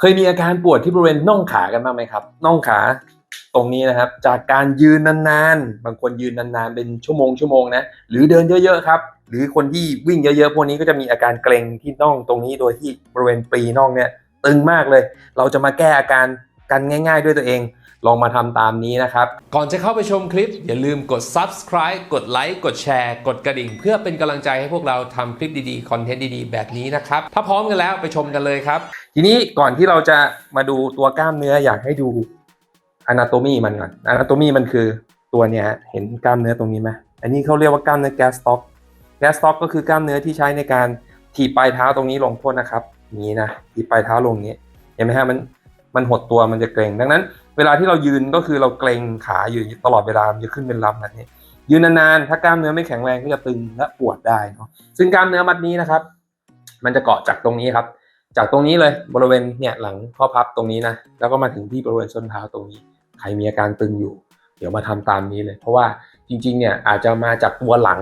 เคยมีอาการปวดที่บริเวณน่องขากันบ้างไหมครับน่องขาตรงนี้นะครับ จากการยืนนานๆ บางคนยืนนานๆ เป็นชั่วโมงชั่วโมงนะ หรือเดินเยอะๆครับ หรือคนที่วิ่งเยอะๆ พวกนี้ก็จะมีอาการเกร็งที่น่องตรงนี้โดยที่บริเวณปรีน่องเนี่ยตึงมากเลย เราจะมาแก้อาการกันง่าย ๆ ด้วยตัวเอง ลองมาทำตามนี้นะครับ ก่อนจะเข้าไปชมคลิป อย่าลืมกด subscribe กดไลค์ กดแชร์ กดกระดิ่ง เพื่อเป็นกำลังใจให้พวกเราทำคลิปดีๆ คอนเทนต์ดีๆ แบบนี้นะครับ ถ้าพร้อมกันแล้วไปชมกันเลยครับ ทีนี้ก่อนที่เราจะมาดูตัวกล้ามเนื้ออยากให้ดู anatomy มันก่อน anatomy มันคือตัวเนี้ยเห็นกล้ามเนื้อตรงนี้ไหมอันนี้เขาเรียกว่ากล้ามเนื้อ gas stop gas stop ก็คือกล้ามเนื้อที่ใช้ในการถีบปลายเท้าตรงนี้ลงโทษนะครับนี้นะถีบปลายเท้าลงนี้เห็นไหมฮะมันมันหดตัวมันจะเกร็งดังนั้น เวลาที่เรายืนก็คือเราเกร็งขาอยู่ตลอดเวลามันจะขึ้นเป็นลำแบบนี้ยืนนานๆถ้ากล้ามเนื้อไม่แข็งแรงก็จะตึงและปวดได้เนาะซึ่งกล้ามเนื้อมัดนี้นะครับ มันจะเกาะจากตรงนี้ครับ จากตรงนี้เลยบริเวณเนี่ยหลังข้อพับตรงนี้นะแล้วก็มาถึงที่บริเวณส้นเท้าตรงนี้ใครมีอาการตึงอยู่ เดี๋ยวมาทำตามนี้เลย เพราะว่าจริงๆเนี่ยอาจจะมาจากตัวหลัง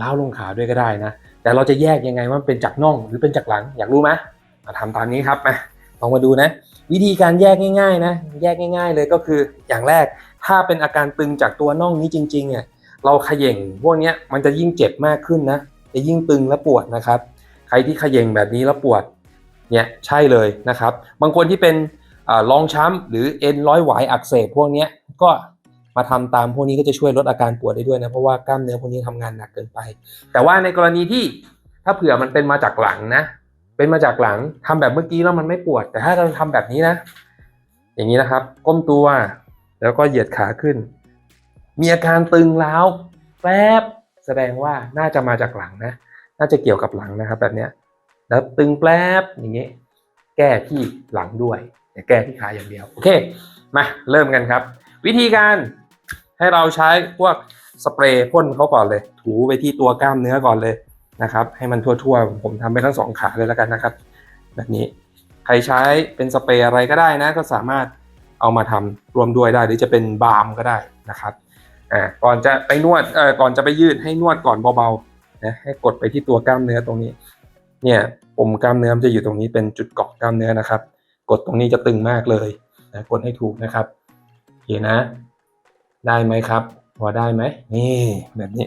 ล้าวลงขาด้วยก็ได้นะ แต่เราจะแยกยังไงว่าเป็นจากน่องหรือเป็นจากหลังอยากรู้ไหมมาทำตามนี้ครับมาลองมาดูนะ วิธีการแยกง่ายๆนะ แยกง่าย ๆ เลยก็คืออย่างแรกถ้าเป็นอาการตึงจากตัวน่องนี้จริงๆเนี่ยเราเขย่งพวกนี้มันจะยิ่งเจ็บมากขึ้นนะ จะยิ่งตึงและปวดนะครับ ใครที่เขย่งแบบนี้แล้วปวด เนี่ยใช่เลยนะครับ บางคนที่เป็นรองช้ำหรือเอ็นร้อยหวายอักเสบพวกนี้ก็มาทำตามพวกนี้ก็จะช่วยลดอาการปวดได้ด้วยนะเพราะว่ากล้ามเนื้อพวกนี้ทำงานหนักเกินไป แต่ว่าในกรณีที่ถ้าเผื่อมันเป็นมาจากหลังนะ เป็นมาจากหลังทำแบบเมื่อกี้แล้วมันไม่ปวด แต่ถ้าเราทำแบบนี้นะ อย่างนี้นะครับ ก้มตัวแล้วก็เหยียดขาขึ้น มีอาการตึงร้าวแป๊บแสดงว่าน่าจะมาจากหลังนะ น่าจะเกี่ยวกับหลังนะครับ แบบเนี้ย แล้วตึงแป๊บอย่างนี้แก้ที่หลังด้วยอย่าแก้ที่ขาอย่างเดียวโอเคมาเริ่มกันครับ วิธีการให้เราใช้พวกสเปรย์พ่นเขาก่อนเลย ถูไปที่ตัวกล้ามเนื้อก่อนเลยนะครับ ให้มันทั่วๆ ผมทำไปทั้งสองขาเลยแล้วกันนะครับ แบบนี้ใครใช้เป็นสเปรย์อะไรก็ได้นะ ก็สามารถเอามาทำรวมด้วยได้ หรือจะเป็นบาล์มก็ได้นะครับอ่าก่อนจะไปนวดเอ่อก่อนจะไปยืดให้นวดก่อนเบาๆนะให้กดไปที่ตัวกล้ามเนื้อตรงนี้ เนี่ยปมกล้ามเนื้อมันจะอยู่ตรงนี้เป็นจุดเกาะกล้ามเนื้อนะครับ กดตรงนี้จะตึงมากเลยนะกดให้ถูกนะครับโอเคนะ ได้ไหมครับ พอได้ไหมนี่แบบนี้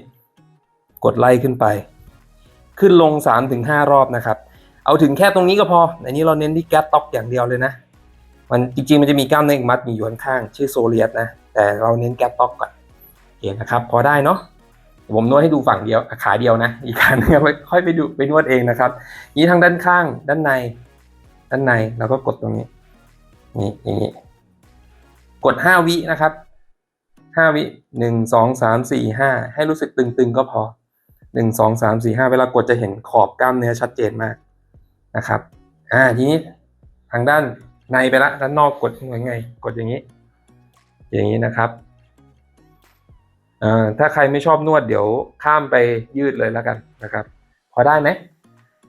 กดไล่ขึ้นไป ขึ้นลง 3-5 รอบนะครับ เอาถึงแค่ตรงนี้ก็พออันนี้เราเน้นที่แกตต็อกอย่างเดียวเลยนะมันจริงๆมันจะมีกล้ามเนื้ออีกมัดมีอยู่ข้างๆชื่อโซเลียสนะ แต่เราเน้นแกตต็อกก่อนโอเคนะครับ พอได้เนาะ ผมนวดให้ดูฝั่งเดียวขาเดียวนะ อีกขาหนึงค่อยไปดูไปนวดเองนะครับ นี้ทางด้านข้างด้านใน ด้านในแล้วก็กดตรงนี้นี่อย่างนี้กด5วินะครับ5วิหนึ่งสองสามสี่ห้าให้รู้สึกตึงๆก็พอหนึ่งสองสามสี่ห้าเวลากดจะเห็นขอบกล้ามเนื้อชัดเจนมากนะครับอ่าทีนี้ทางด้านในไปละด้านนอกกดยังไงกดอย่างนี้ อย่างนี้นะครับ ถ้าใครไม่ชอบนวดเดี๋ยวข้ามไปยืดเลยแล้วกันนะครับ พอได้ไหม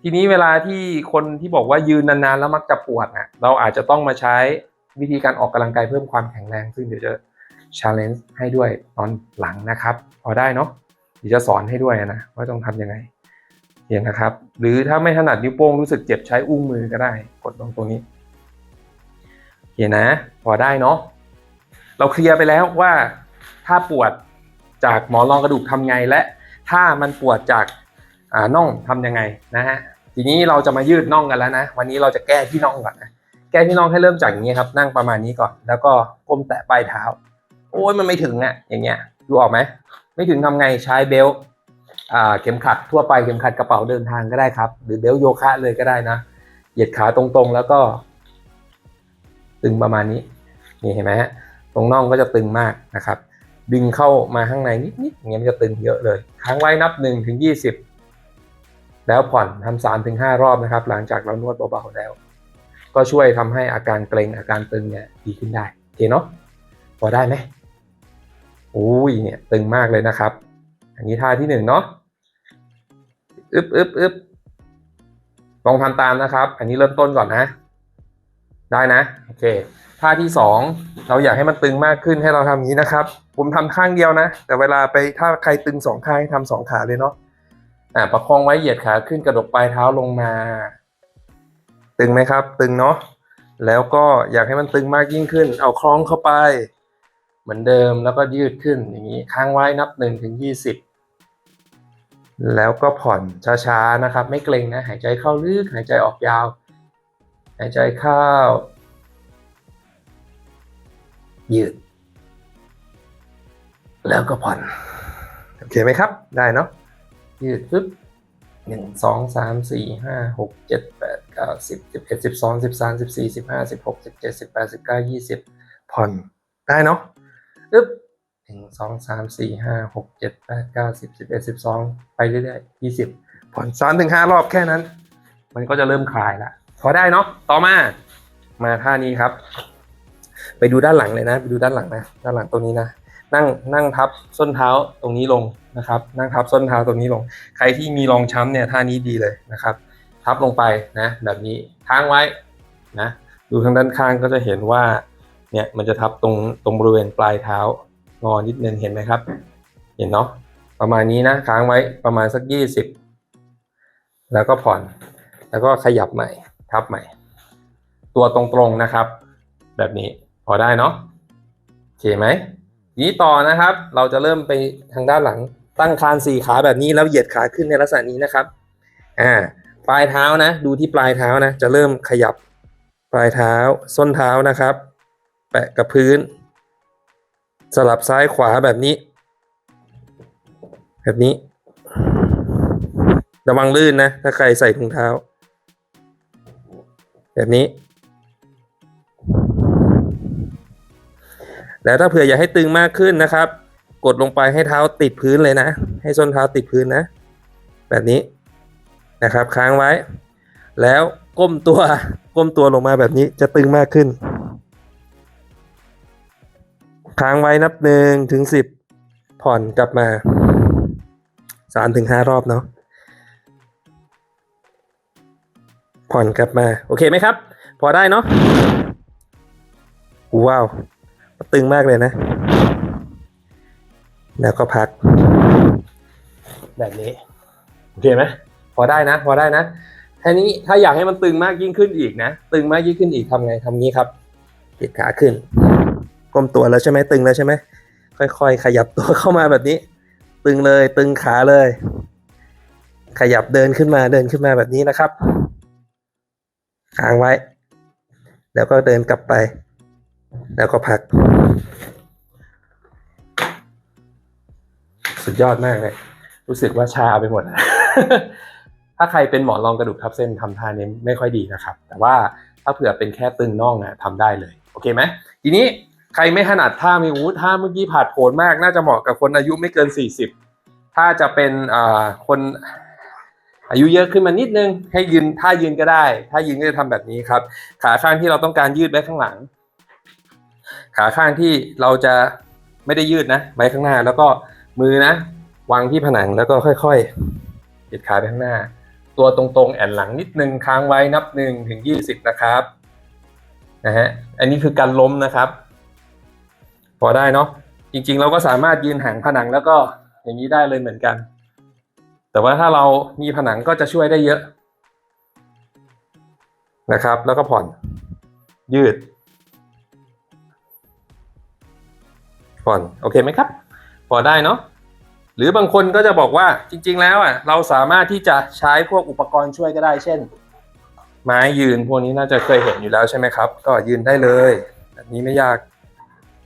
ทีนี้เวลาที่คนที่บอกว่ายืนนานๆแล้วมักจะปวดอะเราอาจจะต้องมาใช้วิธีการออกกำลังกายเพิ่มความแข็งแรง ซึ่งเดี๋ยวจะ challenge ให้ด้วยตอนหลังนะครับ พอได้เนาะเดี๋ยวจะสอนให้ด้วยนะว่าต้องทำยังไงเห็นนะครับ หรือถ้าไม่ถนัดนิ้วโป้งรู้สึกเจ็บใช้อุ้งมือก็ได้กดตรงตรงนี้เห็นนะ พอได้เนาะเราเคลียร์ไปแล้วว่าถ้าปวด จากหมอนรองกระดูกทำไงและ ถ้ามันปวดจากน่องทำยังไงนะฮะทีนี้เราจะมายืดน่องกันแล้วนะ วันนี้เราจะแก้ที่น่องก่อนนะแก้ที่น่องให้เริ่มจากอย่างนี้ครับ นั่งประมาณนี้ก่อน แล้วก็ก้มแตะปลายเท้า โอ้ยมันไม่ถึงอะอย่างเงี้ยดูออกไหมไม่ถึงทำไงใช้เบลต์อ่าเข็มขัดทั่วไปเข็มขัดกระเป๋าเดินทางก็ได้ครับ หรือเบลโยคะเลยก็ได้นะ เหยียดขาตรงๆแล้วก็ ตึงประมาณนี้ นี่เห็นไหมฮะตรงน่องก็จะตึงมากนะครับ ดึงเข้ามาข้างในนิดๆอย่างเงี้ยมันจะตึงเยอะเลยค้างไว้นับหนึ่งถึงยี่สิบแล้วผ่อนทำสามถึงห้ารอบนะครับ หลังจากเรานวดเบาๆแล้ว ก็ช่วยทำให้อาการเกร็งอาการตึงเนี่ยดีขึ้นได้โอเคเนาะพอได้ไหมอุ้ยเนี่ยตึงมากเลยนะครับ อันนี้ท่าที่หนึ่งเนาะอึบอึบอึบลองทำตามนะครับ อันนี้เริ่มต้นก่อนนะ ได้นะ โอเค ท่าที่สองเราอยากให้มันตึงมากขึ้นให้เราทำอย่างนี้นะครับ ผมทำข้างเดียวนะ แต่เวลาไปถ้าใครตึงสองข้างให้ทำสองขาเลยเนาะอ่าประคองไว้เหยียดขาขึ้นกระดกปลายเท้าลงมา ตึงไหมครับ ตึงเนาะแล้วก็อยากให้มันตึงมากยิ่งขึ้น เอาคล้องเข้าไป เหมือนเดิมแล้วก็ยืดขึ้นอย่างนี้ค้างไว้นับหนึ่งถึงยี่สิบแล้วก็ผ่อนช้าๆนะครับ ไม่เกร็งนะ หายใจเข้าลึกหายใจออกยาว หายใจเข้า ยืด แล้วก็ผ่อน โอเคไหมครับ ได้เนาะยืดปึ๊บหนึ่งสองสามสี่ห้าหกเจ็ดแปดเก้าสิบสิบเอ็ดสิบสองสิบสามสิบสี่สิบห้าสิบหกสิบเจ็ดสิบแปดสิบเก้ายี่สิบผ่อนได้เนาะปึ๊บหนึ่งสองสามสี่ห้าหกเจ็ดแปดเก้าสิบสิบเอ็ดสิบสองไปเรื่อยๆยี่สิบผ่อนสามถึงห้ารอบแค่นั้น มันก็จะเริ่มคลายละพอได้เนาะต่อมามาท่านี้ครับ ไปดูด้านหลังเลยนะ ไปดูด้านหลังนะ ด้านหลังตรงนี้นะ นั่งนั่งทับส้นเท้าตรงนี้ลงนะครับ นั่งทับส้นเท้าตรงนี้ลง ใครที่มีรองช้ำเนี่ยท่านี้ดีเลยนะครับ ทับลงไปนะ แบบนี้ค้างไว้นะ ดูทางด้านข้างก็จะเห็นว่าเนี่ยมันจะทับตรงตรงบริเวณปลายเท้างอนิดนึงเห็นไหมครับ เห็นเนาะประมาณนี้นะค้างไว้ประมาณสักยี่สิบแล้วก็ผ่อนแล้วก็ขยับใหม่ทับใหม่ ตัวตรงๆนะครับ แบบนี้ พอได้เนาะโอเคไหมทีนี้ต่อนะครับ เราจะเริ่มไปทางด้านหลัง ตั้งคานสี่ขาแบบนี้แล้วเหยียดขาขึ้นในลักษณะนี้นะครับ อ่า ปลายเท้านะ ดูที่ปลายเท้านะ จะเริ่มขยับ ปลายเท้า ส้นเท้านะครับ แปะกับพื้น สลับซ้ายขวาแบบนี้ แบบนี้ ระวังลื่นนะ ถ้าใครใส่ถุงเท้า แบบนี้ แล้วถ้าเผื่ออยากให้ตึงมากขึ้นนะครับ กดลงไปให้เท้าติดพื้นเลยนะ ให้ส้นเท้าติดพื้นนะ แบบนี้นะครับค้างไว้ แล้วก้มตัวก้มตัวลงมาแบบนี้จะตึงมากขึ้น ค้างไว้นับหนึ่งถึงสิบผ่อนกลับมาสามถึงห้ารอบเนาะผ่อนกลับมา โอเคไหมครับ พอได้เนาะว้าว ตึงมากเลยนะ แล้วก็พัก แบบนี้ โอเคไหมพอได้นะ พอได้นะทีนี้ถ้าอยากให้มันตึงมากยิ่งขึ้นอีกนะ ตึงมากยิ่งขึ้นอีกทำไงทำงี้ครับเหยียดขาขึ้นก้มตัวแล้วใช่ไหมตึงแล้วใช่ไหมค่อย ๆ ขยับตัวเข้ามาแบบนี้ ตึงเลยตึงขาเลย ขยับเดินขึ้นมาเดินขึ้นมาแบบนี้นะครับค้างไว้ แล้วก็เดินกลับไป แล้วก็พัก สุดยอดมากเลย รู้สึกว่าชาไปหมดนะถ้าใครเป็นหมอนรองกระดูกทับเส้นทำท่านี้ไม่ค่อยดีนะครับ แต่ว่าถ้าเผื่อเป็นแค่ตึงน่องนะทำได้เลย โอเคไหมทีนี้ใครไม่ถนัดท่ามีวูท่าเมื่อกี้ผาดโผนมาก น่าจะเหมาะกับคนอายุไม่เกิน 40 ถ้าจะเป็นอ่าคนอายุเยอะขึ้นมานิดนึง ให้ยืนท่ายืนก็ได้ ถ้ายืนก็จะทำแบบนี้ครับ ขาข้างที่เราต้องการยืดไว้ข้างหลัง ขาข้างที่เราจะไม่ได้ยืดนะไว้ข้างหน้า แล้วก็มือนะวางที่ผนังแล้วก็ค่อยๆเหยียดขาไปข้างหน้า ตัวตรงๆ แอนหลังนิดนึงค้างไว้นับหนึ่งถึงยี่สิบนะครับนะฮะอันนี้คือการล้มนะครับ พอได้เนาะจริงๆ เราก็สามารถยืนห่างผนังแล้วก็อย่างนี้ได้เลยเหมือนกัน แต่ว่าถ้าเรามีผนังก็จะช่วยได้เยอะนะครับ แล้วก็ผ่อนยืด ผ่อนโอเคไหมครับ พอได้เนาะหรือบางคนก็จะบอกว่าจริง ๆ แล้วอะเราสามารถที่จะใช้พวกอุปกรณ์ช่วยก็ได้ เช่น ไม้ยืนพวกนี้น่าจะเคยเห็นอยู่แล้วใช่ไหมครับ ก็ยืนได้เลยแบบนี้ไม่ยาก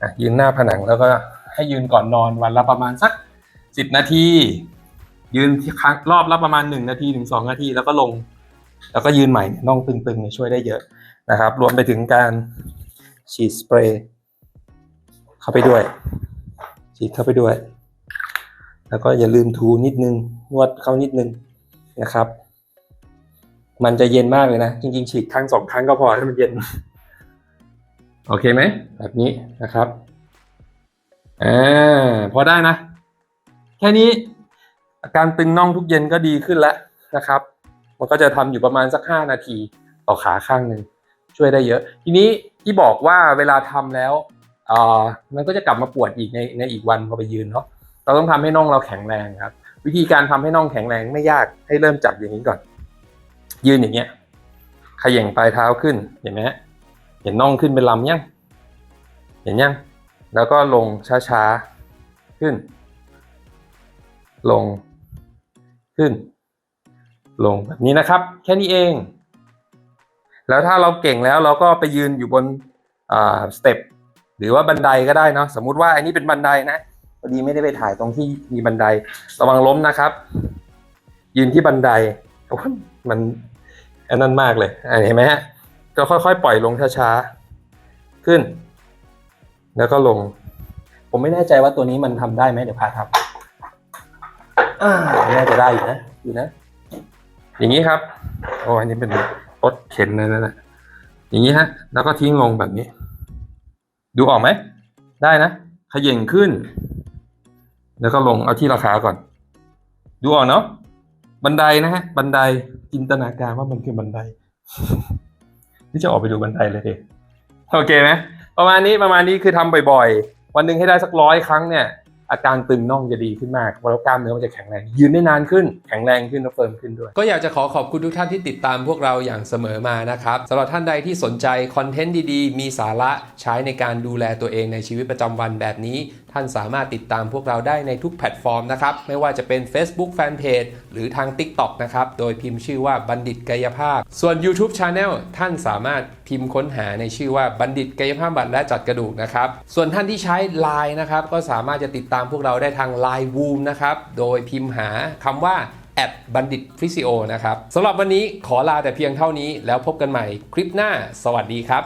อะยืนหน้าผนังแล้วก็ให้ยืนก่อนนอนวันละประมาณสักสิบนาที ยืนที่ครั้งรอบละประมาณหนึ่งนาทีถึงสองนาที แล้วก็ลง แล้วก็ยืนใหม่น่องตึงๆช่วยได้เยอะนะครับ รวมไปถึงการฉีดสเปรย์ เข้าไปด้วย ฉีดเข้าไปด้วย แล้วก็อย่าลืมทูนิดนึงนวดเข้านิดนึงนะครับ มันจะเย็นมากเลยนะ จริง ๆ ฉีดครั้งสองครั้งก็พอให้มันเย็น โอเคไหม แบบนี้นะครับอ่าพอได้นะ แค่นี้ อาการตึงน่องทุกเย็นก็ดีขึ้นแล้วนะครับ มันก็จะทำอยู่ประมาณสักห้านาทีต่อขาข้างหนึ่งช่วยได้เยอะ ทีนี้ที่บอกว่าเวลาทำแล้วอ่า มันก็จะกลับมาปวดอีกในในอีกวันพอไปยืนเนาะเราต้องทำให้น่องเราแข็งแรงครับ วิธีการทำให้น่องแข็งแรงไม่ยากให้เริ่มจับอย่างนี้ก่อน ยืนอย่างเงี้ยขย่งปลายเท้าขึ้นเห็นไหมฮะเห็นน่องขึ้นเป็นลำยังเห็นยังแล้วก็ลงช้าๆขึ้น ลงขึ้น ลงแบบนี้นะครับ แค่นี้เอง แล้วถ้าเราเก่งแล้วเราก็ไปยืนอยู่บนอ่าสเต็ป หรือว่าบันไดก็ได้เนาะสมมุติว่าอันนี้เป็นบันไดนะพอดีไม่ได้ไปถ่ายตรงที่มีบันไดระวังล้มนะครับ ยืนที่บันไดมันอันนั้นมากเลยอะเห็นไหมฮะก็ค่อยๆ ปล่อยลงช้าๆขึ้น แล้วก็ลง ผมไม่แน่ใจว่าตัวนี้มันทำได้ไหมเดี๋ยวพาทำน่าจะได้อยู่นะอยู่นะ อย่างนี้ครับโอ้อันนี้เป็นรถเข็นเลยนะนะอย่างนี้ฮะ แล้วก็ทิ้งลงแบบนี้ ดูออกไหม ได้นะขย่งขึ้น แล้วก็ลงเอาที่ราคาก่อน ดูออกเนาะบันไดนะฮะ บันไดจินตนาการว่ามันคือบันไดนี่จะออกไปดูบันไดเลยดิโอเคไหมประมาณนี้ประมาณนี้คือทำบ่อยๆ วันหนึ่งให้ได้สักร้อยครั้งเนี่ย อาการตึงน่องจะดีขึ้นมากแล้วกล้ามเนื้อมันจะแข็งแรง ยืนได้นานขึ้น แข็งแรงขึ้นและเฟิร์มขึ้นด้วย ก็อยากจะขอขอบคุณทุกท่านที่ติดตามพวกเราอย่างเสมอมานะครับสำหรับท่านใดที่สนใจคอนเทนต์ดีๆ มีสาระใช้ในการดูแลตัวเองในชีวิตประจำวันแบบนี้ ท่านสามารถติดตามพวกเราได้ในทุกแพลตฟอร์มนะครับ ไม่ว่าจะเป็น Facebook Fanpage หรือทาง TikTok นะครับ โดยพิมพ์ชื่อว่าบัณฑิตกายภาพ ส่วน YouTube Channel ท่านสามารถพิมพ์ค้นหาในชื่อว่าบัณฑิตกายภาพบัตรและจัดกระดูกนะครับ ส่วนท่านที่ใช้ Line นะครับ ก็สามารถจะติดตามพวกเราได้ทาง Line Woom นะครับ โดยพิมพ์หาคำว่าแอดบัณฑิตฟิสิโอนะครับสำหรับวันนี้ขอลาแต่เพียงเท่านี้แล้วพบกันใหม่คลิปหน้า สวัสดีครับ